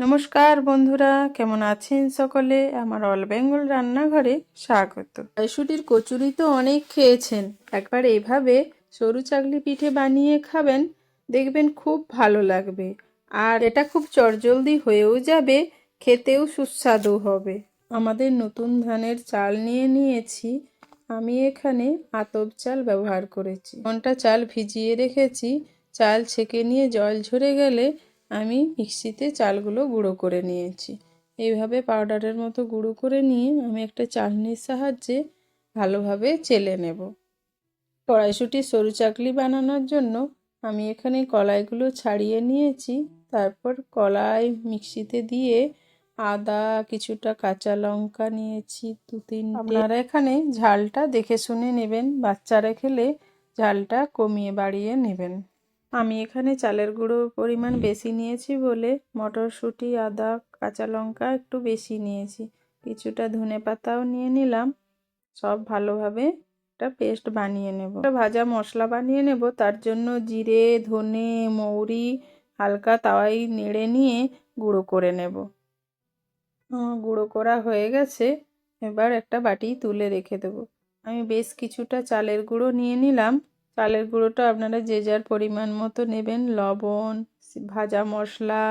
নমস্কার বন্ধুরা, কেমন আছেন সকলে? আমার অল বেঙ্গল রান্নাঘরে স্বাগত। কড়াইশুটির কচুরি তো অনেক খেয়েছেন। একবার এভাবে সরু চাকলি পিঠে বানিয়ে খাবেন, দেখবেন খুব ভালো লাগবে। আর এটা খুব চটজলদি হয়েও যাবে, খেতেও সুস্বাদু হবে। আমাদের নতুন ধানের চাল নিয়ে নিয়েছি। আমি এখানে আতপ চাল ব্যবহার করেছি। ঘণ্টা চাল ভিজিয়ে রেখেছি। চাল ছেঁকে নিয়ে জল ঝরে গেলে আমি মিক্সিতে চালগুলো গুঁড়ো করে নিয়েছি। এইভাবে পাউডারের মতো গুঁড়ো করে নিয়ে আমি একটা চালনির সাহায্যে ভালোভাবে চেলে নেব। কড়াইশুঁটি সরু চাকলি বানানোর জন্য আমি এখানে কলাইগুলো ছাড়িয়ে নিয়েছি। তারপর কলাই মিক্সিতে দিয়ে আদা, কিছুটা কাঁচা লঙ্কা নিয়েছি, দু, তিন আপনারা এখানে ঝালটা দেখে শুনে নেবেন। বাচ্চারা খেলে ঝালটা কমিয়ে বাড়িয়ে নেবেন। আমি এখানে চালের গুঁড়োর পরিমাণ বেশি নিয়েছি বলে মটরশুঁটি, আদা, কাঁচা লঙ্কা একটু বেশি নিয়েছি। কিছুটা ধনে পাতাও নিয়ে নিলাম। সব ভালোভাবে একটা পেস্ট বানিয়ে নেব। ভাজা মশলা বানিয়ে নেব। তার জন্য জিরে, ধনে, মৌরি, হালকা তাওয়াই নেড়ে নিয়ে গুঁড়ো করে নেব। গুঁড়ো করা হয়ে গেছে। এবার একটা বাটি তুলে রেখে দেব। আমি বেশ কিছুটা চালের গুঁড়ো নিয়ে নিলাম। চালের গুঁড়োটা আপনারা যে যার পরিমাণ মতো নেবেন, লবণ ভাজা মশলা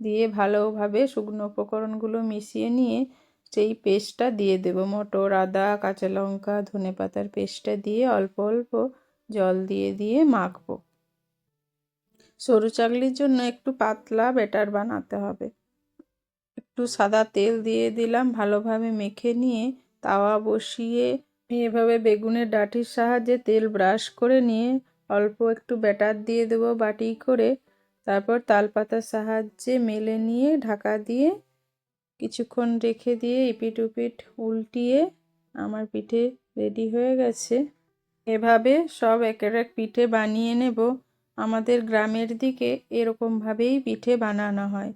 দিয়ে ভালোভাবে শুকনো উপকরণগুলো মিশিয়ে নিয়ে সেই পেস্টটা দিয়ে দেব। মটর, আদা, কাঁচা লঙ্কা, ধনে পাতার পেস্টটা দিয়ে অল্প অল্প জল দিয়ে দিয়ে মাখবো। সরু চাকলির জন্য একটু পাতলা ব্যাটার বানাতে হবে। একটু সাদা তেল দিয়ে দিলাম, ভালোভাবে মেখে নিয়ে তাওয়া বসিয়ে এভাবে বেগুনের ডাঁটির সাহায্যে তেল ব্রাশ করে নিয়ে অল্প একটু ব্যাটার দিয়ে দেবো বাটি করে। তারপর তালপাতার সাহায্যে মেলে নিয়ে ঢাকা দিয়ে কিছুক্ষণ রেখে দিয়ে ইপিট উপিট উল্টিয়ে আমার পিঠে রেডি হয়ে গেছে। এভাবে সব একের এক পিঠে বানিয়ে নেব। আমাদের গ্রামের দিকে এরকমভাবেই পিঠে বানানো হয়।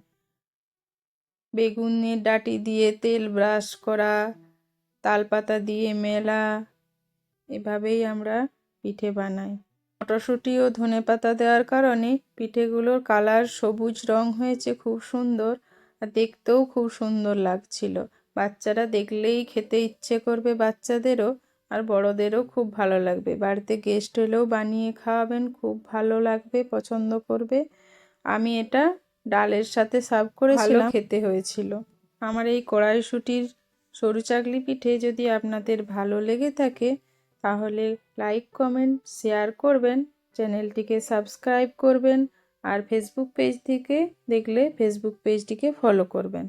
বেগুনের ডাটি দিয়ে তেল ব্রাশ করা তালপাতা দিয়ে মেলা এভাবেই আমরা পিঠে বানাই। মটরশুঁটি ও ধনে পাতা দেওয়ার কারণে পিঠেগুলোর কালার সবুজ রং হয়েছে খুব সুন্দর আর দেখতেও খুব সুন্দর লাগছিল। বাচ্চারা দেখলেই খেতে ইচ্ছে করবে বাচ্চাদেরও আর বড়দেরও খুব ভালো লাগবে। বাড়িতে গেস্ট হলেও বানিয়ে খাওয়াবেন খুব ভালো লাগবে পছন্দ করবে। আমি এটা ডালের সাথে সার্ভ করেছিলাম। খেতে হয়েছিল। আমার এই কড়াইশুটির সরু চাকলি পিঠে যদি আপনাদের ভালো লেগে থাকে, তাহলে লাইক কমেন্ট শেয়ার করবেন, চ্যানেলটিকে সাবস্ক্রাইব করবেন, আর ফেসবুক পেজ থেকে দেখলে ফেসবুক পেজটিকে ফলো করবেন।